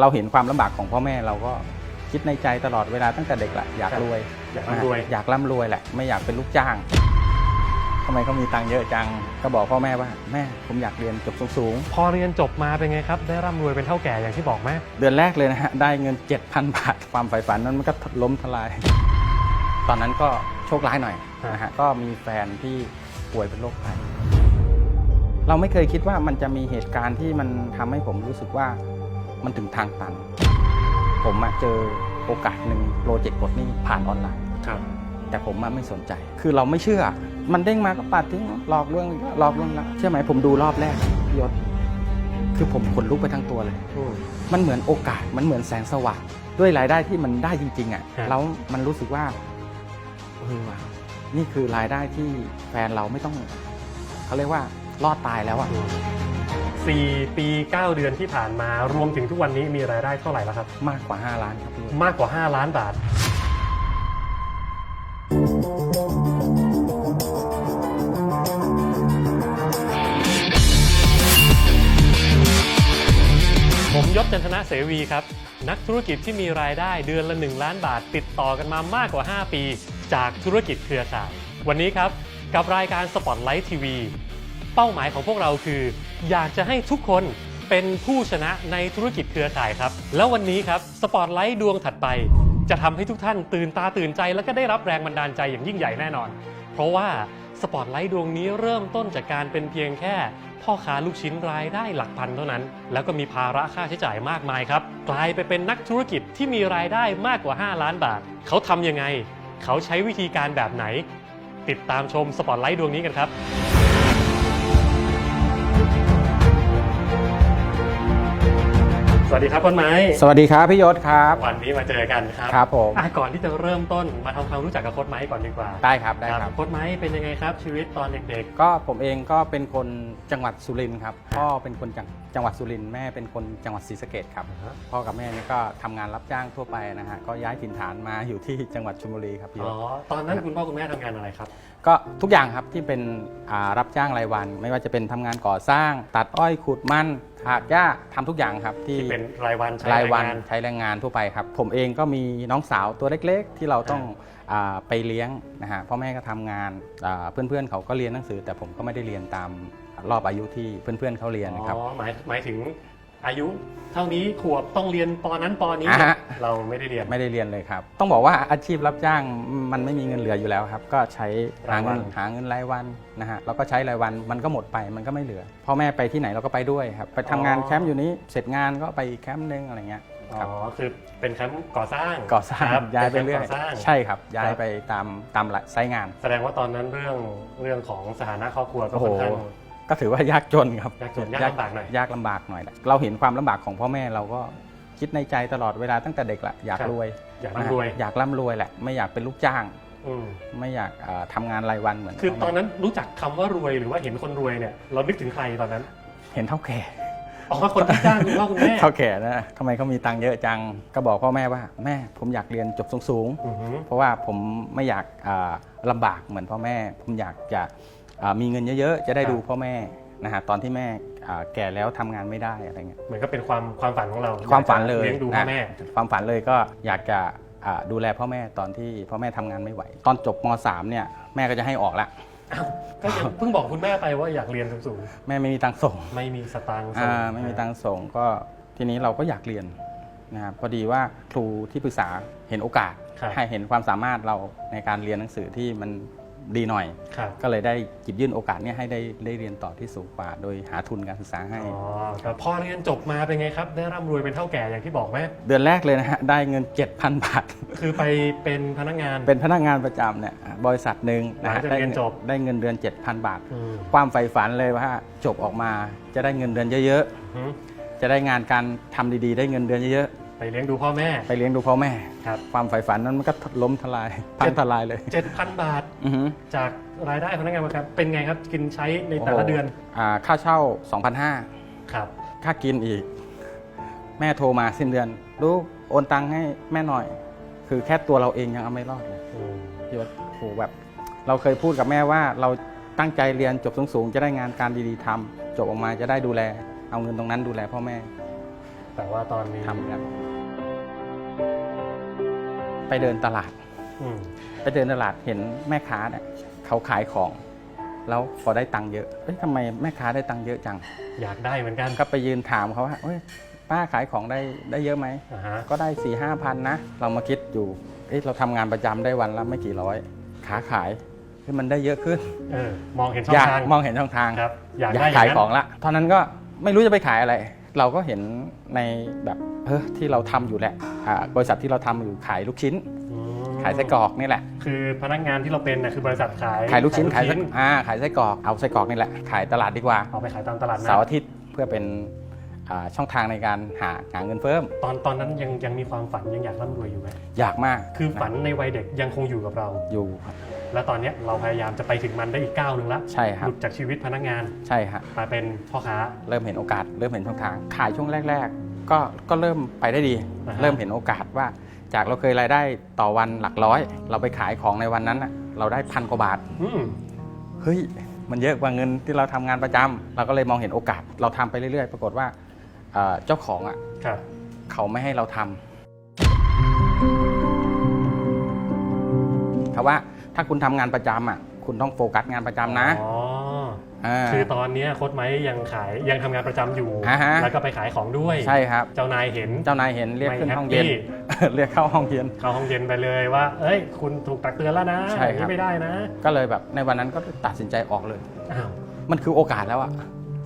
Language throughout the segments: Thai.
เราเห็นความลำบากของพ่อแม่เราก็คิดในใจตลอดเวลาตั้งแต่เด็กแหละอยากครับรวยอยากร่ำรวย อยากร่ำรวยแหละไม่อยากเป็นลูกจ้างทำไมเขามีตังค์เยอะจังก็บอกพ่อแม่ว่าแม่ผมอยากเรียนจบสูงพอเรียนจบมาเป็นไงครับ ได้ร่ำรวยเป็นเท่าแก่อย่างที่บอกไหมๆเดือนแรกเลยนะฮะได้เงิน 7,000 บาทความใฝ่ฝันนั้นมันก็ล้มทลาย ตอนนั้นก็โชคร้ายหน่อยนะฮะก็มีแฟนที่ป่วยเป็นโรคไตเราไม่เคยคิดว่ามันจะมีเหตุการณ์ที่มันทำให้ผมรู้สึกว่า มันถึงทางตัน ผมมาเจอโอกาสหนึ่งโปรเจกต์กดหนี้ผ่านออนไลน์ ครับแต่ผมมาไม่สนใจ คือเราไม่เชื่อ มันเด้งมาก็ปัดทิ้งหลอกลวงอีกแล้วหลอกลวงแล้วเชื่อไหมผมดูรอบแรกพี่ยศคือผมขนลุกไปทั้งตัวเลยมันเหมือนโอกาส มันเหมือนแสงสว่างด้วยรายได้ที่มันได้จริง ๆอะครับ แล้วมันรู้สึกว่าเออว่ะนี่คือรายได้ที่แฟนเราไม่ต้องเขาเรียกว่ารอดตายแล้วอะ สี่ปี 9 เดือนที่ผ่านมารวมถึงทุกวันนี้มีรายได้เท่าไหร่แล้วครับ มากกว่า 5 ล้านครับพี่ยศมากกว่า 5 ล้านบาท ผมยศจันทนะเสวีครับ นักธุรกิจที่มีรายได้เดือนละ 1 ล้านบาท ติดต่อกันมามากกว่า 5 ปี จากธุรกิจเครือข่าย วันนี้ครับ กับรายการ Spotlight TV เป้าหมายของพวกเราคือ อยากจะให้ทุกคนเป็นผู้ชนะในธุรกิจเครือข่ายครับ แล้ววันนี้ครับสปอตไลท์ดวงถัดไป จะทำให้ทุกท่านตื่นตาตื่นใจ แล้วก็ได้รับแรงบันดาลใจอย่างยิ่งใหญ่แน่นอน เพราะว่าสปอตไลท์ดวงนี้เริ่มต้นจากการเป็นเพียงแค่ พ่อค้าลูกชิ้นรายได้หลักพันเท่านั้น แล้วก็มีภาระค่าใช้จ่ายมากมายครับ กลายไปเป็นนักธุรกิจที่มีรายได้มากกว่า 5 ล้านบาท เขาทำยังไง เขาใช้วิธีการแบบไหน ติดตามชมสปอตไลท์ดวงนี้กันครับ สวัสดีครับคนไม้ สวัสดีครับพี่ยศครับวันนี้มาเจอกันครับครับผมอะก่อนที่จะเริ่มต้นมาทำความรู้จักกับโค้ดไม้ก่อนดีกว่าได้ครับได้ครับโค้ดไม้เป็นยังไงครับชีวิตตอนเด็กก็ผมเองก็เป็นคนจังหวัดสุรินทร์ครับพ่อเป็นคนจังจังหวัดสุรินทร์แม่เป็นคนจังหวัดศรีสะเกดครับๆพ่อกับแม่นี่ก็ทำงานรับจ้างทั่วไปนะฮะก็ย้ายถิ่นฐานมาอยู่ที่จังหวัดชลบุรีครับพี่ยอ๋อศ ตอนนั้นคุณพ่อคุณแม่ทำงานอะไรครับ ก็ทุกอย่างครับที่เป็นอ่ารับจ้างรายวัน ไม่ว่าจะเป็นทำงานก่อสร้าง ตัดอ้อยขุดมัน ถากหญ้าทำทุกอย่างครับที่ที่เป็นรายวันใช้รายวันแงงานใช้แรงงานทั่วไปครับ ผมเองก็มีน้องสาวตัวเล็ก ๆ ที่เราต้องอาไปเลี้ยงนะฮะพ่อแม่ก็ทำงานอ่าเพื่อนๆเขาก็เรียนหนังสือ แต่ผมก็ไม่ได้เรียนตามรอบอายุที่เพื่อนๆเขาเรียนนะครับ อ๋อหมายหมายถึง อายุเท่านี้ขวบต้องเรียนปอนั้นปอนี้ อ่าฮะ เราไม่ได้เรียน ไม่ได้เรียนเลยครับ ต้องบอกว่าอาชีพรับจ้างมันไม่มีเงินเหลืออยู่แล้วครับ ก็ใช้หารายวัเงินน หาเงินรายวันนะฮะแล้วก็ใช้รายวันมันก็หมดไปมันก็ไม่เหลือพ่อแม่ไปที่ไหนเราก็ไปด้วยครับ ไปทำงานแคมป์อยู่นี้เสร็จงานก็ไปอีกแคมป์หนึงอะไรเงี้ยอ๋ครับอคือเป็นแคมป์ก่อสร้างก่อสร้างครับย้ายไปเรื่อยนแคมป์ก่อสร้าง ใช่ครับ ย้ายไปตามตามไซต์งาน แสดงว่าตอนนั้นเรื่องเรื่องของสถานะครอบครัวก็โอ้โหค่อนข้าง ก็ถือว่ายากจนครับยากจนยากลำบากหน่อยยากลำบากหน่อยแหละเราเห็นความลำบากของพ่อแม่เราก็คิดในใจตลอดเวลาตั้งแต่เด็กแหละอยากครับรวยอยากร่ำรวย อยากร่ำรวยแหละไม่อยากเป็นลูกจ้างอืมไม่อยากเอ่อทำงานรายวันเหมือน คือพ่ตอนแม่นั้นรู้จักคำว่ารวยหรือว่าเห็นคนรวยเนี่ยเรานึกถึงใครตอนนั้น เห็นเท่าแก่อ๋อคนที่จ้างคุณพ่อคุณแม่เท่าแก่นะทำไมเขามีตังค์เยอะจังก็บอกพ่อแม่ว่าแม่ผมอยากเรียนจบสูงอือหือๆเพราะว่าผมไม่อยากอ่าลำบากเหมือนพ่อแม่ ผมอยากจะอ่า มีเงินเยอะๆ จะได้ดูพ่อแม่นะฮะตอนที่แม่อ่าแก่แล้วทำงานไม่ได้อะไรเงี้ยเหมือนก็เป็นความความฝันของเรา ความฝันเลยเลี้ยงดูพ่อแม่นะความฝันเลยก็อยากจะอ่าดูแลพ่อแม่ตอนที่พ่อแม่ทำงานไม่ไหว ตอนจบม .3 เนี่ยแม่ก็จะให้ออกละอ้าวก็ยังเพิ่งบอกคุณแม่ไปว่าอยากเรียนสูงแม่ไม่มีตังค์ส่งๆไม่มีสตางค์ส่อ่าไม่มีตังค์ส่งก็ทีนี้เราก็อยากเรียนนะครับพอดีว่าครูที่ปรึกษาเห็นโอกาสครับให้เห็นความสามารถเราในการเรียนหนังสือที่มัน ดีหน่อย ครับก็เลยได้หยิบยื่นโอกาสเนี้ให้ได้ได้เรียนต่อที่สูงกว่า โดยหาทุนการศึกษาให้ อ๋อครับพอเรียนจบมาเป็นไงครับ ได้ร่ำรวยเป็นเท่าแก่อย่างที่บอกไหมเดือนแรกเลยนะฮะ ได้เงิน 7,000 บาท คือไปเป็นพนักงาน เป็นพนักงานประจำเนี่ยบริษัทหนึ่งนะหลัฮะงจากได้เรียนจบ ได้เงินเดือน 7,000 บาท อืมความใฝ่ฝันเลยว่าจบออกมาจะได้เงินเดือนเยอะหือๆจะได้งานการทำดีๆ ได้เงินเดือนเยอะ ไปเลี้ยงดูพ่อแม่ๆไปเลี้ยงดูพ่อแม่ครับ ความใฝ่ฝันนั้นมันก็ล้มทลาย พังทลายเลยเจ็ดพันบาท อือหือจากรายได้พนักงานประกันเป็นไงครับ กินใช้ในแต่ละเดือน อ่าค่าเช่า 2,500ครับ ค่ากินอีก แม่โทรมาสิ้นเดือน ลูกโอนตังค์ให้แม่หน่อย คือแค่ตัวเราเองยังเอาไม่รอดเลยอืมพี่ยศโหแบบ เราเคยพูดกับแม่ว่าเราตั้งใจเรียนจบสูงๆจะได้งานการดีๆทำจบออกมาจะได้ดูแล เอาเงินตรงนั้นดูแลพ่อแม่ แต่ว่าตอนนี้ทำครับ ไปเดินตลาด อืมไปเดินตลาดเห็นแม่ค้าเนี่ยเขาขายของ แล้วพอได้ตังค์เยอะเอ้ยทำไมแม่ค้าได้ตังค์เยอะจัง อยากได้เหมือนกันก็ไปยืนถามเขาว่าเอ้ยป้าขายของได้ได้เยอะไหม อ่าฮะก็ได้4ี่ห้าพันนะ เรามาคิดอยู่เอ๊ะเราทำงานประจำได้วันละไม่กี่ร้อยขาขายเฮ้ยมันได้เยอะขึ้นเออมองเห็นช่อองยากทางมองเห็นช่องทางครับ อยากอยาได้กขายนั้นของละตอนนั้นก็ไม่รู้จะไปขายอะไร เราก็เห็นในแบบเออที่เราทำอยู่แหละอ่าบริษัทที่เราทำอยู่ขายลูกชิ้นอืมขายไส้กรอกนี่แหละ คือพนักงานที่เราเป็นน่ะคือบริษัทขายขายลูกชิ้นขายไส้อ่าขายไส้กรอกเอาไส้กรอกนี่แหละขายตลาดดีกว่าเอาไปขายตามตลาดนัเสาร์ดอาทิตย์เพื่อเป็นอ่า ช่องทางในการหาหาเงินเพิ่ม ตอนตอนนั้นยังยังมีความฝันยังอยากร่ำรวยอยู่ไหมอยากมากคือฝันในวัยเด็กยังคงอยู่กับเรา อยู่ครับแล้วตอนเนี้ยเราพยายามจะไปถึงมันได้อีกก้าวหนึ่งละใช่คหรับลุดจากชีวิตพนักงานใช่ฮะมาเป็นพ่อค้าเริ่มเห็นโอกาส เริ่มเห็นช่องทาง ขายช่วงแรก ๆ ก็ก็เริ่มไปได้ดีอ่าฮะเริ่มเห็นโอกาสว่า จากเราเคยรายได้ต่อวันหลักร้อย เราไปขายของในวันนั้นน่ะเราได้พันกว่าบาทอืมเฮ้ยมันเยอะกว่าเงินที่เราทำงานประจำเราก็เลยมองเห็นโอกาส เราทำไปเรื่อยๆ ปรากฏว่าเอ่อเจ้าของอะครับ เขาไม่ให้เราทำเขาว่าถ้าคุณทำงานประจำอะ คุณต้องโฟกัสงานประจำนะอ๋อาคือตอนเนี้ยโค้ดไม้ยังขายยังทำงานประจำอยู่ อ่าฮะ แล้วก็ไปขายของด้วย ใช่ครับ เจ้านายเห็น เจ้านายเห็นเรียกขึ้นไม่ห้องเย็น happy เรียกเข้าห้องเย็น เข้าห้องเย็นไปเลยว่า เอ้ย คุณถูกตักเตือนแล้วนะใช่อย่างครับนี้ไม่ได้นะก็เลยแบบในวันนั้นก็ตัดสินใจออกเลย อ้าวมันคือโอกาสแล้วอะ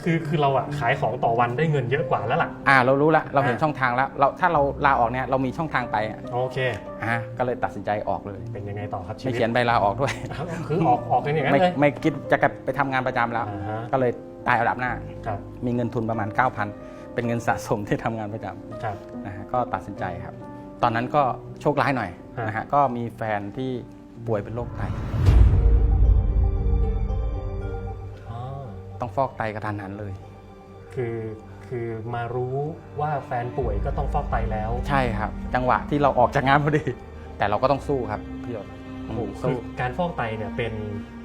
คือคือเราอะขายของต่อวันได้เงินเยอะกว่าแล้วล่ะ อ่าเรารู้ละเราเห็นอ่า ช่องทางแล้วเราถ้าเราลาออกเนี่ยเรามีช่องทางไปอะโอเค อ่าก็เลยตัดสินใจออกเลย เป็นยังไงต่อครับชีไม่วิตเขียนใบลาออกด้วยอ้าวคือออกออกกันอย่างนั้นไม่เลยไม่คิดจะกลับไปทำงานประจำแล้ว อ่าฮะก็เลยตายอันดับหน้า ครับมีเงินทุนประมาณ 9,000 เป็นเงินสะสมที่ทำงานประจครับำนะฮะก็ตัดสินใจครับ ตอนนั้นก็โชคร้ายหน่อยฮะนะฮะก็มีแฟนที่ป่วยเป็นโรคไต ต้องฟอกไตกระทันหันเลย คือคือมารู้ว่าแฟนป่วยก็ต้องฟอกไตแล้ว ใช่ครับ จังหวะที่เราออกจากงานพอดี แต่เราก็ต้องสู้ครับพี่ยศโอ้โหสู้คือการฟอกไตเนี่ยเป็น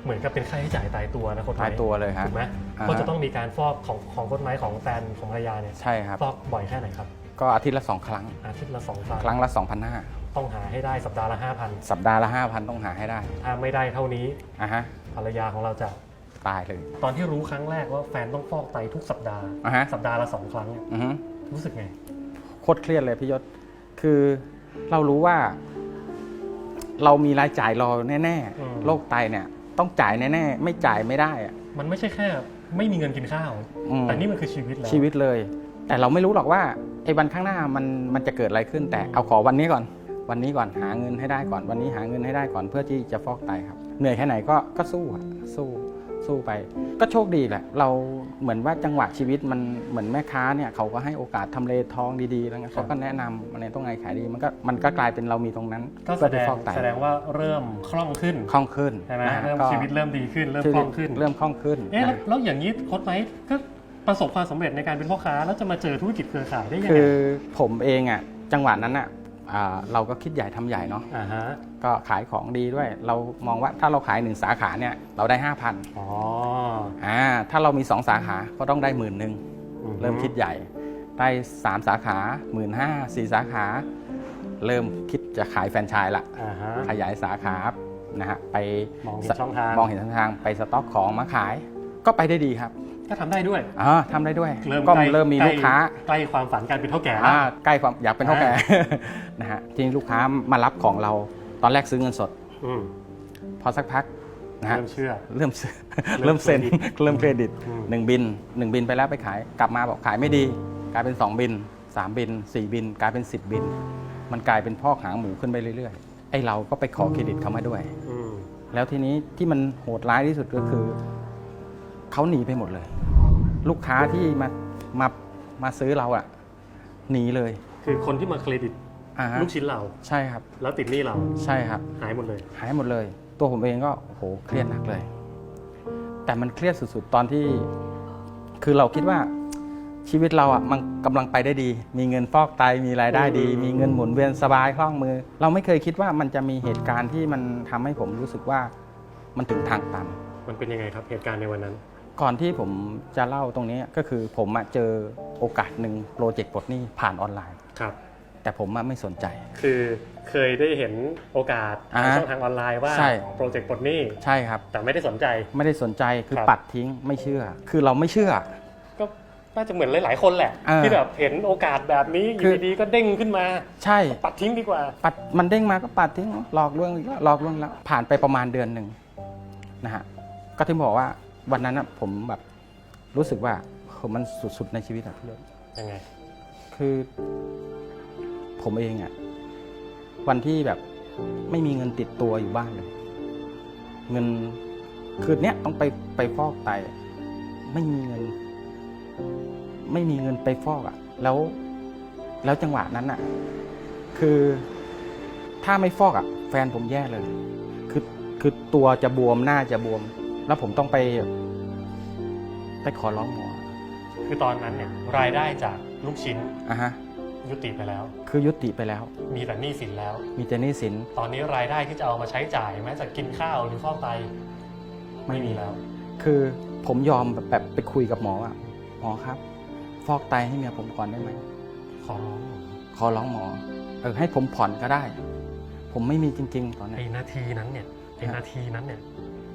เหมือนกับเป็นค่าใช้จ่ายตายตัวนะคนไม้ตายตัวเลยฮะถูกไหมอ่าฮะ ก็จะต้องมีการฟอกของของคนไม้ของแฟนของภรรยาเนี่ยใช่ครับ ฟอกบ่อยแค่ไหนครับก็อาทิตย์ละสองครั้ง อาทิตย์ละสองครั้งครั้งละ 2,500 ต้องหาให้ได้สัปดาห์ละห้าพันสัปดาห์ละ 5,000 ต้องหาให้ได้ถ้าไม่ได้เท่านี้อะฮะภรรยาของเราจะ ตายเลยตอนที่รู้ครั้งแรกว่าแฟนต้องฟอกไตทุกสัปดาห์ อะฮะสัปดาห์ละสองครั้งเนี่ยอือฮึรู้สึกไง โคตรเครียดเลยพี่ยศ คือเรารู้ว่า เรามีรายจ่ายรอแน่อืม ๆโรคไตเนี่ย ต้องจ่ายแน่ๆไม่จ่ายไม่ได้อะ มันไม่ใช่แค่ไม่มีเงินกินข้าว อืม แต่นี่มันคือชีวิตแล้วชีวิตเลย แต่เราไม่รู้หรอกว่าไอ้วันข้างหน้ามันมันจะเกิดอะไรขึ้น แต่เอาขอวันนี้ก่อน วันนี้ก่อนหาเงินให้ได้ก่อน วันนี้หาเงินให้ได้ก่อนเพื่อที่จะฟอกไตครับ เหนื่อยแค่ไหนก็ก็สู้อะสู้ สู้ไป ก็โชคดีแหละ เราเหมือนว่าจังหวะชีวิตมันเหมือนแม่ค้าเนี่ยเขาก็ให้โอกาสทำเลทองดีๆ แล้วไงเขาก็แนะนำอันไหนต้องไงขายดี มันก็มันก็กลายเป็นเรามีตรงนั้นก็แสเพื่อดไปงฟอกไตแสดงว่าเริ่มคล่องขึ้นคล่องขึ้นใช่ไหมนะฮะเริ่มก็ชีวิตเริ่มดีขึ้นเริ่มชีควิล่ตองขึ้นเริ่มคล่องขึ้นเอ๊ะแล้วนะแล้วอย่างนี้โค้ดไม้ก็ประสบความสำเร็จในการเป็นพ่อค้าแล้วจะมาเจอธุรกิจเครือข่ายได้ยังคืไงอผมเองอะจังหวะนั้นอะ อ่าเราก็คิดใหญ่ทำใหญ่เนาะอ่าฮะก็ขายของดีด้วย เรามองว่าถ้าเราขายหนึ่งสาขาเนี่ยเราได้5,000อ๋ออ่าถ้าเรามี2สาขาก็ต้องได้หมื่นหนึ่งเริ่มคิดใหญ่ ได้3สาขาหมื่นห้าสี่สาขา เริ่มคิดจะขายแฟรนไชส์ละ อ่าฮะ ขยายสาขานะฮะไปมองเห็นช่องทาง มองเห็นช่องทางไปสต็อกของมาขาย ก็ไปได้ดีครับ ก็ทำได้ด้วย อ่าทำได้ด้วยเริ่มก็ใกล้ เริ่มมีใกล้ลูกค้า ใกล้ความฝันการเป็นเท่าแก่แล้ว อ่าใกล้ความอยากเป็นเท่าแก่ นะฮะทีนี้ลูกค้ามารับของเราตอนแรกซื้อเงินสด อืมพอสักพักนะฮะเริ่มเชื่อ เริ่มซื้อเริ่เริ่มมเซ็น เครดิตเริ่มเครดิตอืม หนึ่งบินหนึ่งบินไปแล้วไปขายกลับมาบอกขายไม่ดี กลายเป็น2บิน3บิน4บิน กลายเป็น10บิน มันกลายเป็นพอกหางหมูขึ้นไปเรื่อยๆไอ้เราก็ไปขอเครดิตเขามาด้วย อืมแล้วทีนี้ที่มันโหดร้ายที่สุดก็คือเขาหนีไปหมดเลย ลูกค้าที่มามามาซื้อเราอะหนีเลย คือคนที่มาเครดิตอ่าฮะลูกชิ้นเรา ใช่ครับ แล้วติดหนี้เราใช่ครับ หายหมดเลย หายหมดเลย ตัวผมเองก็โอ้โหเครียดหนักเลย แต่มันเครียดสุดๆ ตอนที่ คือเราคิดว่าชีวิตเราอะมันกำลังไปได้ดี มีเงินฟอกไตมีรายได้ดี อืม มีเงินหมุนเวียนสบายคล่องมือ เราไม่เคยคิดว่ามันจะมีเหตุการณ์ที่มันทำให้ผมรู้สึกว่ามันถึงทางตัน มันเป็นยังไงครับเหตุการณ์ในวันนั้น ก่อนที่ผมจะเล่าตรงนี้ก็คือผมอะเจอโอกาสหนึ่งโปรเจกต์ปลดหนี้ผ่านออนไลน์ครับ แต่ผมอะไม่สนใจ คือเคยได้เห็นโอกาสอ่าทางช่องทางออนไลน์ว่าใช่โปรเจกต์ปลดหนี้ใช่ครับ แต่ไม่ได้สนใจไม่ได้สนใจคือครับปัดทิ้งไม่เชื่อ คือเราไม่เชื่อ ก็น่าจะเหมือนหลาย ๆ คนแหละเออที่แบบเห็นโอกาสแบบนี้อคืยู่อดีๆก็เด้งขึ้นมา ใช่ปัดทิ้งดีกว่า ปัดมันเด้งมาก็ปัดทิ้งหลอกลวงอีกแล้วหลอกลวงแล้วผ่านไปประมาณเดือนหนึ่งนะฮะก็ที่บอกว่า วันนั้นอะผมแบบรู้สึกว่าโหมันสุดๆในชีวิตอะพี่ยศยังไง คือ ผมเองอะวันที่แบบไม่มีเงินติดตัวอยู่บ้านเลย เงินคือเนี้ยต้องไปไปฟอกไตไม่มีเงิน ไม่มีเงินไปฟอกอะแล้ว แล้วจังหวะนั้นอะคือถ้าไม่ฟอกอะแฟนผมแย่เลย คือคือตัวจะบวมหน้าจะบวม แล้วผมต้องไป ไปขอร้องหมอคือตอนนั้นเนี่ยรายได้จากลูกชิ้นอะฮะ ยุติไปแล้ว คือยุติไปแล้ว มีแต่หนี้สินแล้ว มีแต่หนี้สิน ตอนนี้รายได้ที่จะเอามาใช้จ่ายแม้จะกินข้าวหรือฟอกไตไม่มีแล้ว คือผมยอมแบบแบบไปคุยกับหมอว่าหมอครับ ฟอกไตให้เมียผมก่อนได้ไหม ขอร้องขอร้องหมอ เออให้ผมผ่อนก็ได้ ผมไม่มีจริง ๆ ตอนไอ้นี้นาทีนั้นเนี่ยไอ้นาทีนั้นเนี่ย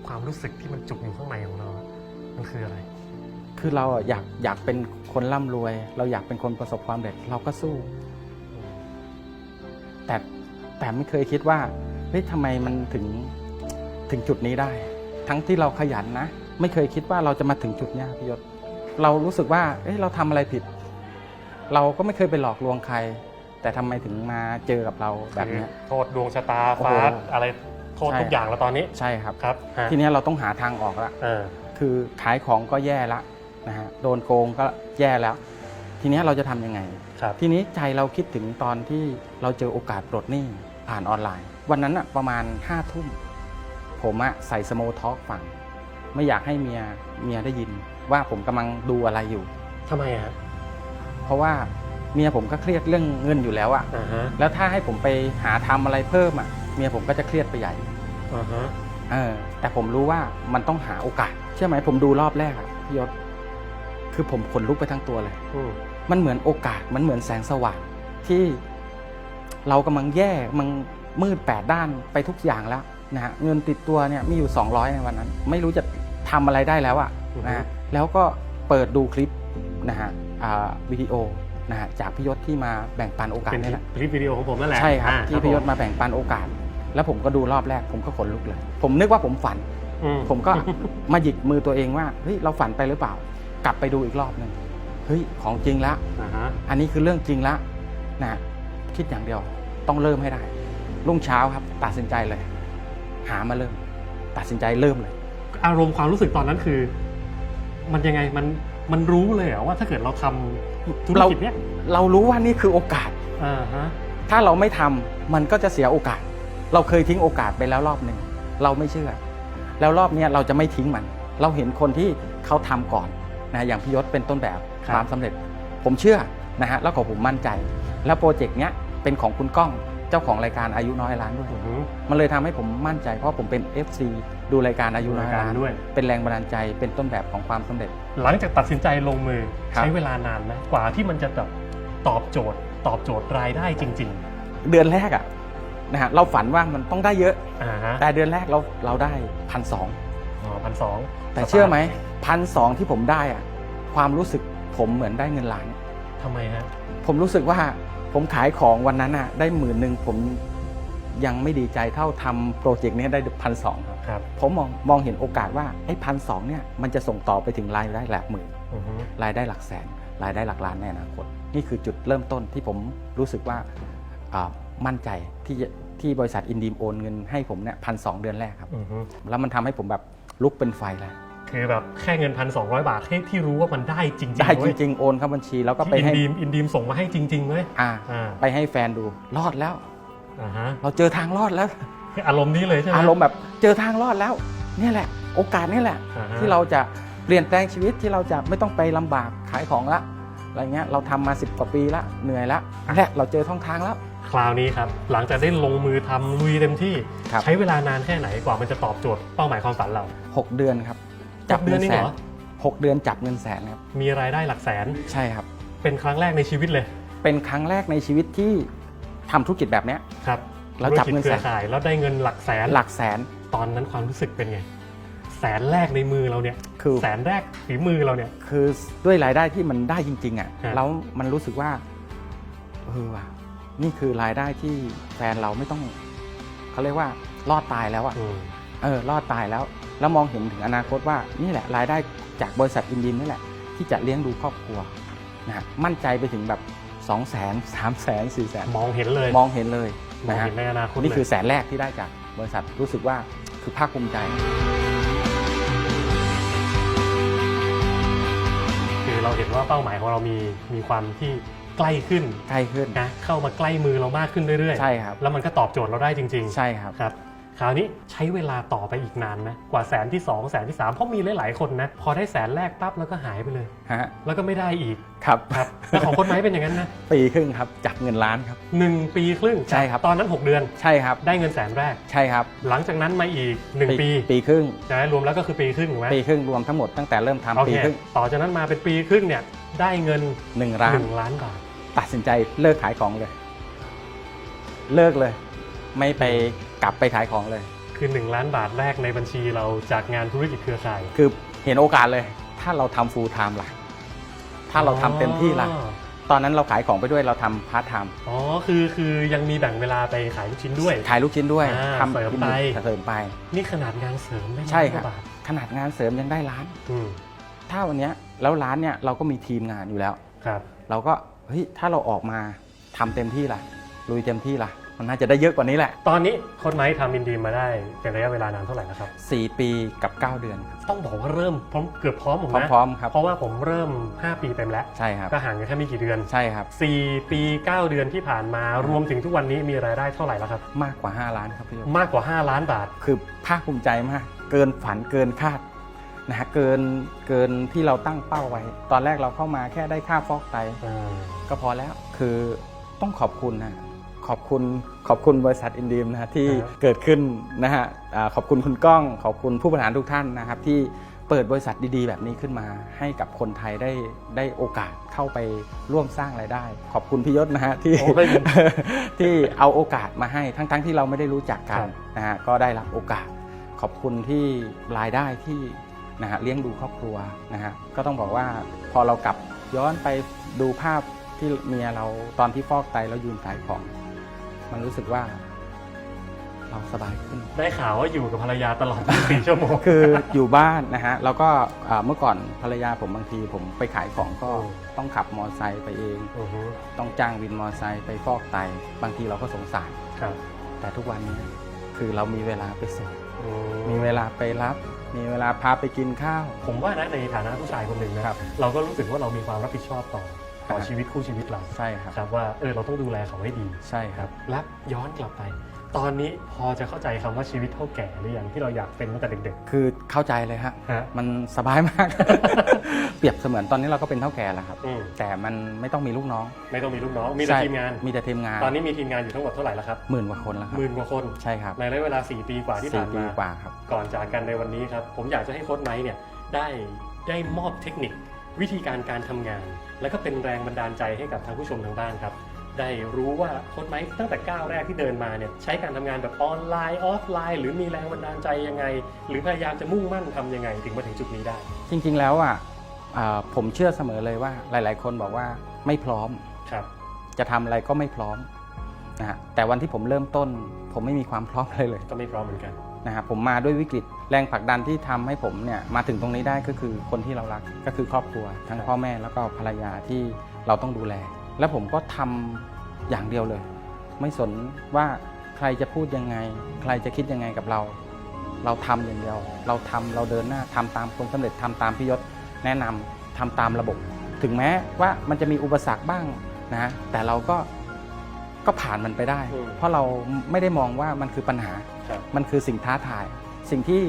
ความรู้สึกที่มันจุกอยู่ข้างในของเรา มันคืออะไร คือเราอะอยากอยากเป็นคนร่ำรวย เราอยากเป็นคนประสบความสำเร็จเราก็สู้ แต่แต่ไม่เคยคิดว่าเฮ้ยทำไมมันถึงถึงจุดนี้ได้ ทั้งที่เราขยันนะ ไม่เคยคิดว่าเราจะมาถึงจุดเนี้ยพี่ยศเรารู้สึกว่าเอ้ยเราทำอะไรผิด เราก็ไม่เคยไปหลอกลวงใคร แต่ทำไมถึงมาเจอกับเราแบบเนี้ย โทษดวงชะตาโอ้โหฟ้าอะไร โทษใช่ทุกอย่างแล้วตอนนี้ใช่ครับครับฮะทีเนี้ยเราต้องหาทางออกละเออคือขายของก็แย่ละนะฮะโดนโกงก็แย่แล้ว ทีเนี้ยเราจะทำยังไงครับทีนี้ใจเราคิดถึงตอนที่เราเจอโอกาสปลดหนี้ผ่านออนไลน์ วันนั้นอะประมาณห้าทุ่มผมอะใส่สโมทอ l k ฟังไม่อยากให้เมียเมียได้ยิน ว่าผมกำลังดูอะไรอยู่ทำไมอะฮะเพราะว่าเมียผมก็เครียดเรื่องเงินอยู่แล้วอะอ่าฮะแล้วถ้าให้ผมไปหาทำอะไรเพิ่มอะ เมียผมก็จะเครียดไปใหญ่อ่าฮะเออแต่ผมรู้ว่ามันต้องหาโอกาสเชื่อไหมผมดูรอบแรกอะพี่ยศคือผมขนลุกไปทั้งตัวเลย อืมมันเหมือนโอกาสมันเหมือนแสงสว่างที่เรากำลังแย่มันมืดแปดด้านไปทุกอย่างแล้วนะฮะเงินติดตัวเนี่ยมีอยู่ 200 ในวันนั้น ไม่รู้จะทำอะไรได้แล้วอะนะฮะแล้วก็เปิดดูคลิปนะฮะอ่าวิดีโอนะฮะจากพี่ยศที่มาแบ่งปันโอกาสเป็นนี่แหละคลิปวิดีโอของผมนั่นแหละใช่ครับอ่าที่พี่ยศผมมาแบ่งปันโอกาส แล้วผมก็ดูรอบแรกผมก็ขนลุกเลย ผมนึกว่าผมฝันอืมผมก็มาหยิกมือตัวเองว่าเฮ้ยเราฝันไปหรือเปล่า กลับไปดูอีกรอบหนึ่งเฮ้ยของจริงแล้วอ่าฮะอันนี้คือเรื่องจริงแล้วนะคิดอย่างเดียวต้องเริ่มให้ได้ รุ่งเช้าครับ ตัดสินใจเลย หามาเริ่ม ตัดสินใจเริ่มเลย อารมณ์ความรู้สึกตอนนั้นคือ มันยังไงมันมันรู้เลยเหรอว่าถ้าเกิดเราทำธุรกิจเนี้ยเรารู้ว่านี่คือโอกาสอ่าฮะถ้าเราไม่ทำมันก็จะเสียโอกาส เราเคยทิ้งโอกาสไปแล้วรอบหนึ่งเราไม่เชื่อ แล้วรอบเนี้ยเราจะไม่ทิ้งมัน เราเห็นคนที่เขาทำก่อนนะอย่างพี่ยศเป็นต้นแบบความสำเร็จ ผมเชื่อนะฮะแล้วก็ผมมั่นใจ แล้วโปรเจกต์เนี้ยเป็นของคุณก้องเจ้าของรายการอายุน้อยล้านด้วยอือฮึมันเลยทำให้ผมมั่นใจเพราะผมเป็น FC ดูรายการอายุน้อยดูรายการล้านด้วย เป็นแรงบันดาลใจเป็นต้นแบบของความสำเร็จ หลังจากตัดสินใจลงมือครับใช้เวลานานไหมกว่าที่มันจะแบบตอบโจทย์ ตอบโจทย์รายได้จริงเดือนแรกอะ นะฮะเราฝันว่ามันต้องได้เยอะๆอ่าฮะแต่เดือนแรกเราเราได้พันสองอ๋อพันสองแต่เชื่อไหมพันสองที่ผมได้อะความรู้สึกผมเหมือนได้เงินล้าน ทำไมฮะผมรู้สึกว่าผมขายของวันนั้นอะได้หมื่นหนึ่งผมยังไม่ดีใจเท่าทำโปรเจกต์นี้ได้พันสองครับครับผมมองมองเห็นโอกาสว่าไอ้พันสองเนี่ยมันจะส่งต่อไปถึงรายได้หลักหมื่น อือฮึรายได้หลักแสน รายได้หลักล้านในอนาคต นี่คือจุดเริ่มต้นที่ผมรู้สึกว่าอ่ามั่นใจที่จะ ที่บริษัทอินดีมโอนเงินให้ผมเนี่ยพันสเดือนแรกครับ อือฮึแล้วมันทำให้ผมแบบลุกเป็นไฟเลยคือแบบแค่เงินพันสองร้อยบาทให้ที่รู้ว่ามันได้จริงๆได้จเว้ยริง ๆ โอนเข้าบัญชีแล้วก็ไปที่อินให้ดีมอินดีมส่งมาให้จริงๆเลยอ่าอ่าไปให้แฟนดูรอดแล้ว อ่าฮะเราเจอทางรอดแล้ว คืออารมณ์นี้เลยใช่ไหมอารมณ์แบบเจอทางรอดแล้ว เนี่ยแหละ โอกาสนี่แหละ อ่าฮะที่เราจะเปลี่ยนแปลงชีวิตที่เราจะไม่ต้องไปลำบากขายของละอะไรเงี้ยเราทำมา 10 กว่าปีละเหนื่อยละนั่นแหละเราเจอท่องทางแล้ว คราวนี้ครับหลังจากได้ลงมือทำลุยเต็มที่ครับ ใช้เวลานานแค่ไหนกว่ามันจะตอบโจทย์เป้าหมายความฝันเรา6เดือนครับหกเดือนงินี่แสเหรอ6เดือนจับเงินแสนครับมีรายได้หลักแสนใช่ครับ เป็นครั้งแรกในชีวิตเลยเป็นครั้งแรกในชีวิตที่ทำธุรกิจแบบเนี้ย ครับแล้วจับเงินแสนธุรกิจครือข่ายแล้วได้เงินหลักแสนหลักแสนตอนนั้นความรู้สึกเป็นไงแสนแรกในมือเราเนี่ยคือแสนแรกฝีมือเราเนี่ย คือด้วยรายได้ที่มันได้จริง ๆอะ่ะฮะ แล้วมันรู้สึกว่าเออว่ะ นี่คือรายได้ที่แฟนเราไม่ต้องเขาเรียกว่ารอดตายแล้วอะ่ะอืมเออรอดตายแล้ว แล้วมองเห็นถึงอนาคตว่านี่แหละรายได้จากบริษัทอินดิมนี่แหละ ที่จะเลี้ยงดูครอบครัวนะฮะมั่นใจไปถึงแบบ2 0 0 0 0 0 3 0 0 0 0 4 0 0 0 0มองเห็นเลยมองเห็นเลยมองนะฮะเห็นในอนาคตนี่คือเลยแสนแรกที่ได้จากบริษัทรู้สึกว่าคือภาคภูมิใจคือเราเห็นว่าเป้าหมายของเรามีมีความที่ ใกล้ขึ้นใกล้ขึ้นนะเข้ามาใกล้มือเรามากขึ้นเรื่อยๆ ใช่ครับ แล้วมันก็ตอบโจทย์เราได้จริงๆ ใช่ครับ ครับค ราวนี้ใช้เวลาต่อไปอีกนานนะกว่าแสนที่ 2 แสนที่ 3 เพราะมีหลาย ๆ คนนะ พอได้แสนแรกปั๊บแล้วก็หายไปเลย ฮะแล้วก็ไม่ได้อีกครับครับแล้วของคนไม้เป็นอย่างนั้นนะปีครึ่งครับจับเงินล้านครับ หนึ่งปีครึ่งใช่ครับ ตอนนั้น 6 เดือนใช่ครับ ได้เงินแสนแรก ใช่ครับหลังจากนั้นมาอีก 1 ปีปีครึ่งนะรวมแล้วก็คือปีครึ่งถูกไหมปีครึ่งรวมทั้งหมดตั้งแต่เริ่มทำโอปีเคครึ่งต่อจากนั้นมาเป็นปีครึ่งเนี่ยได้เงินหนึ่งล้าน1ล้านบาท ตัดสินใจเลิกขายของเลย เลิกเลย ไม่ไป กลับไปขายของเลย คือ 1 ล้านบาทแรกในบัญชีเราจากงานธุรกิจเครือข่าย คือเห็นโอกาสเลย ถ้าเราทำฟูลไทม์ล่ะ ถ้าเราทำเต็มที่ล่ะอ๋อตอนนั้นเราขายของไปด้วยเราทำพาร์ทไทม์อ๋อคือคือยังมีแบ่งเวลาไปขายลูกชิ้นด้วย ขายลูกชิ้นด้วยอ่าทำเสริมไป เสริมไป นี่ขนาดงานเสริมได้ใช่ครับล้านกว่าบาทขนาดงานเสริมยังได้ล้าน อืมถ้าวันเนี้ยแล้วร้านเนี่ยเราก็มีทีมงานอยู่แล้ว ครับ เราก็เฮ้ยถ้าเราออกมาทำเต็มที่ล่ะลุยเต็มที่ล่ะ มันน่าจะได้เยอะกว่านี้แหละ ตอนนี้โค้ดไม้ทำอินดีมมาได้เป็นระยะเวลานานเท่าไหร่แล้วครับ 4 ปีกับ 9 เดือนครับ ต้องบอกว่าเริ่มพร้อมเกือบพร้อมผมนะพร้อมๆครับ เพราะว่าผมเริ่ม 5 ปีเต็มแล้ว ใช่ครับ ก็ห่างกันแค่ไม่กี่เดือน ใช่ครับ 4 ปี 9 เดือนที่ผ่านมารวมถึงทุกวันนี้มีรายได้เท่าไหร่แล้วครับ มากกว่า 5 ล้านครับพี่ยศมากกว่า 5 ล้านบาท คือภาคภูมิใจมาก เกินฝันเกินคาดนะฮะเกินเกินที่เราตั้งเป้าไว้ ตอนแรกเราเข้ามาแค่ได้ค่าฟอกไตก็พอแล้วคือต้องขอบคุณนะข อบคุณขอบคุณบริษัทอินดีมนะฮะที่ครับเกิดขึ้นนะฮะอ่าขอบคุณคุณก้องขอบคุณผู้บริหารทุกท่านนะครับ ที่เปิดบริษัทดีๆ แบบนี้ขึ้นมา ให้กับคนไทยได้ได้โอกาสเข้าไปร่วมสร้างรายได้ ขอบคุณพี่ยศนะฮะที่โอ้ไม่เป็นที่เอาโอกาสมาให้ทั้งๆที่เราไม่ได้รู้จักกัคนรับนะฮะก็ได้รับโอกาส ขอบคุณที่รายได้ที่นะฮะเลี้ยงดูครอบครัวนะฮะก็ต้องบอกว่าพอเรากลับย้อนไปดูภาพที่เมียเราตอนที่ฟอกไตแล้วยืนขายของ มันรู้สึกว่าเราสบายขึ้น ได้ข่าวว่าอยู่กับภรรยาตลอด 24 ชั่วโมง คืออยู่บ้านนะฮะแล้วก็อ่าเมื่อก่อนภรรยาผมบางทีผมไปขายของก็อืม ต้องขับมอเตอร์ไซค์ไปเอง อือฮึต้องจ้างวินมอเตอร์ไซค์ไปฟอกไต บางทีเราก็สงสาร ครับแต่ทุกวันนี้คือเรามีเวลาไปส่งอืมีเวลาไปรับ มีเวลาพาไปกินข้าว ผมว่านะในฐานะผู้ชายคนหนึ่งนะครับ เราก็รู้สึกว่าเรามีความรับผิดชอบต่อ ต่อครับชีวิตคู่ชีวิตเราใช่ครับครับว่าเออเราต้องดูแลเขาให้ดีใช่ครับและย้อนกลับไป ตอนนี้พอจะเข้าใจคำว่าชีวิตเท่าแก่หรือยังที่เราอยากเป็นตั้งแต่เด็กคือเข้าใจเลยฮะๆฮะมันสบายมาก เปรียบเสมือนตอนนี้เราก็เป็นเท่าแก่แล้วครับอืมแต่มันไม่ต้องมีลูกน้อง ไม่ต้องมีลูกน้องมีแต่ใช่ทีมงานมีแต่ทีมงาน ตอนนี้มีทีมงานอยู่ทั้งหมดเท่าไหร่แล้วครับหมื่นกว่าคนแล้วครับหมื่นกว่าคนใช่ครับในระยะเวลา 4 ปีกว่าที่สี่ผ่านปีมากว่าครับก่อนจากกันในวันนี้ครับผมอยากจะให้โค้ชไนท์เนี่ยได้ได้มอบเทคนิค วิธีการการทำงาน แล้วก็เป็นแรงบันดาลใจให้กับทางผู้ชมทางบ้านครับได้รู้ว่าโค้ชไนท์ตั้งแต่ก้าวแรกที่เดินมาเนี่ยใช้การทำงานแบบออนไลน์ออฟไลน์ หรือมีแรงบันดาลใจยังไง หรือพยายามจะมุ่งมั่นทำยังไงถึงมาถึงจุดนี้ได้ จริงๆแล้วอะอ่าผมเชื่อเสมอเลยว่าหลาย ๆ คนบอกว่าไม่พร้อมครับจะทำอะไรก็ไม่พร้อมนะฮะแต่วันที่ผมเริ่มต้น ผมไม่มีความพร้อมเลยเลย ก็ไม่พร้อมเหมือนกัน นะฮะผมมาด้วยวิกฤตแรงผลักดันที่ทำให้ผมเนี่ยมาถึงตรงนี้ได้ก็คือคนที่เรารักก็คือครอบครัว ทั้งพ่อแม่แล้วก็ภรรยาที่เราต้องดูแล แล้วผมก็ทำอย่างเดียวเลย ไม่สนว่าใครจะพูดยังไง ใครจะคิดยังไงกับเรา เราทำอย่างเดียว เราทำเราเดินหน้าทำตามคนสำเร็จทำตามพิยศแนะนำทำตามระบบ ถึงแม้ว่ามันจะมีอุปสรรคบ้างนะแต่เราก็ ก็ผ่านมันไปได้ อืมเพราะเราไม่ได้มองว่ามันคือปัญหา ครับ มันคือสิ่งท้าทาย สิ่งที่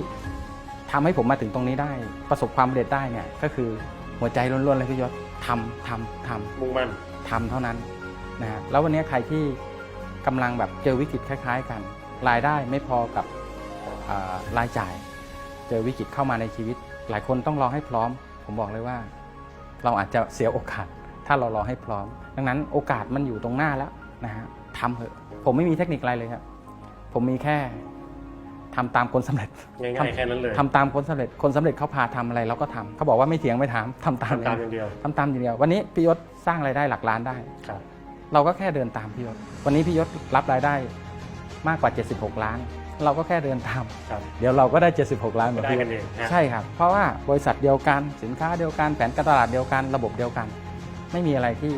ทำให้ผมมาถึงตรงนี้ได้ ประสบความสำเร็จได้เนี่ยก็คือหัวใจล้วนๆเลยพี่ยศทำทำทำ มุ่งมั่น ทำเท่านั้นนะฮะแล้ววันนี้ใครที่กำลังแบบเจอวิกฤตคล้าย ๆ กัน รายได้ไม่พอกับอ่ารายจ่าย เจอวิกฤตเข้ามาในชีวิต หลายคนต้องรอให้พร้อม ผมบอกเลยว่า เราอาจจะเสียโอกาส ถ้าเรารอให้พร้อม ดังนั้นโอกาสมันอยู่ตรงหน้าแล้ว นะฮะทำเถอะผมไม่มีเทคนิคอะไรเลยครับ ผมมีแค่ทำตามคนสำเร็จง่ายๆแค่นั้นเลยทำตามคนสำเร็จ คนสำเร็จเขาพาทำอะไรเราก็ทำเขาบอกว่าไม่เถียงไม่ถามทำตามทำตามอย่างเดียวทำตามอย่างเดียววันนี้พี่ยศสร้างรายได้หลักล้านได้ ครับ เราก็แค่เดินตามพี่ยศวันนี้พี่ยศรับรายได้มากกว่า 76 ล้าน เราก็แค่เดินตาม ครับเดี๋ยวเราก็ได้ 76 ล้านเหมือนได้พี่กันเองฮะใช่ครับ เพราะว่าบริษัทเดียวกันสินค้าเดียวกันแผนการตลาดเดียวกันระบบเดียวกัน ไม่มีอะไรที่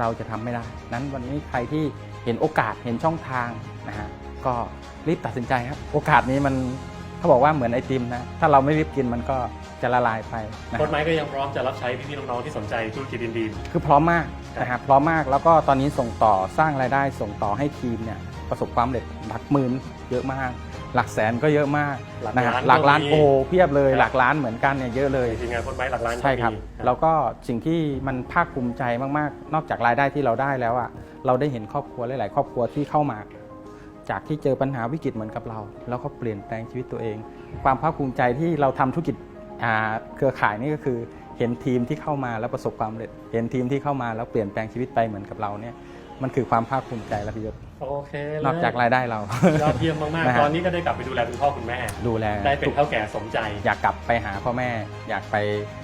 เราจะทำไม่ได้ นั้นวันนี้ใครที่เห็นโอกาสเห็นช่องทางนะฮะก็รีบตัดสินใจครับ โอกาสนี้มันเขาบอกว่าเหมือนไอติมนะ ถ้าเราไม่รีบกินมันก็จะละลายไปนะคโค้รับดไม้ก็ยังพร้อมจะรับใช้พี่ๆน้องๆที่สนใจธุรกิจดินดีนคือพร้อมมากนะครับพร้อมมากแล้วก็ตอนนี้ส่งต่อสร้างรายได้ส่งต่อให้ทีมเนี่ยประสบความสำเร็จหลักหมื่นเยอะมาก หลักแสนก็เยอะมากหลักนะฮะล้านหลักล้านก็มีโอ้เพียบเลย ครับ หลักล้านเหมือนกันเนี่ยเยอะเลย ทีมงานโค้ดไม้หลักล้านก็ใช่ครับมีแล้วก็สิ่งที่มันภาคภูมิใจมากๆ นอกจากรายได้ที่เราได้แล้วอะเราได้เห็นครอบครัวหลาย ๆ ครอบครัวที่เข้ามา จากที่เจอปัญหาวิกฤตเหมือนกับเรา แล้วก็เปลี่ยนแปลงชีวิตตัวเอง ความภาคภูมิใจที่เราทำธุรกิจอ่าเครือข่ายนี่ก็คือ เห็นทีมที่เข้ามาแล้วประสบความสำเร็จ เห็นทีมที่เข้ามาแล้วเปลี่ยนแปลงชีวิตไปเหมือนกับเราเนี่ย มันคือความภาคภูมิใจแล้วพี่ยศโอเคเลยนอกจากรายได้เรา ยอดเยี่ยมมากนะๆฮะตอนนี้ก็ได้กลับไปดูแลคุณพ่อคุณแม่ ดูแลได้เป็นเท่าแก่สมใจ อยากกลับไปหาพ่อแม่ อยากไป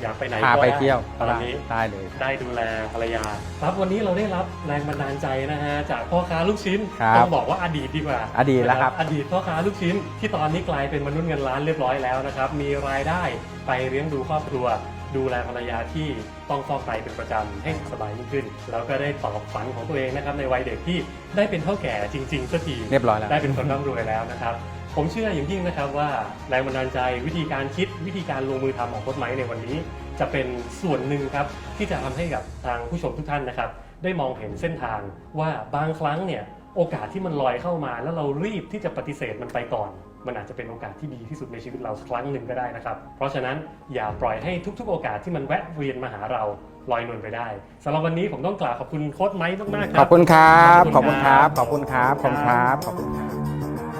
อยากไปไหนพาก็ไปด้เที่ยวตอนได้นี้ ได้เลยได้ดูแลภรรยา ครับวันนี้เราได้รับแรงบันดาลใจนะฮะจากพ่อค้าลูกชิ้นครับต้องบอกว่าอดีตดีกว่าอดีตแล้วครับ อดีตพ่อค้าลูกชิ้น ที่ตอนนี้กลายเป็นมนุษย์เงินล้านเรียบร้อยแล้วนะครับมีรายได้ไปเลี้ยงดูครอบครัว ดูแลภรรยาที่ ต้องฟอกไตเป็นประจำให้สุขสบายยิ่งขึ้น แล้วก็ได้ตอบฝันของตัวเองนะครับในวัยเด็กที่ได้เป็นเท่าแก่จริงๆสักทีเรียบร้อยแล้วได้เป็นคนร่ำรวยแล้วนะครับผมเชื่ออย่างยิ่งนะครับว่าแรงบันดาลใจวิธีการคิดวิธีการลงมือทำของโค้ชไม้ในวันนี้ จะเป็นส่วนหนึ่งครับที่จะทำให้กับทางผู้ชมทุกท่านนะครับ ได้มองเห็นเส้นทางว่าบางครั้งเนี่ยโอกาสที่มันลอยเข้ามาแล้วเรารีบที่จะปฏิเสธมันไปก่อน มันอาจจะเป็นโอกาสที่ดีที่สุดในชีวิตเราสักครั้งหนึ่งก็ได้นะครับ เพราะฉะนั้นอย่าปล่อยให้ทุกๆ โอกาสที่มันแวะเวียนมาหาเราลอยนวลไปได้สำหรับวันนี้ผมต้องกล่าวขอบคุณโค้ชไม้มากๆคขรัอบคุณครับขขออบบคุคุณณคครัรับบขอบคุณครับ ขอบคุณครับ ขอบคุณครับ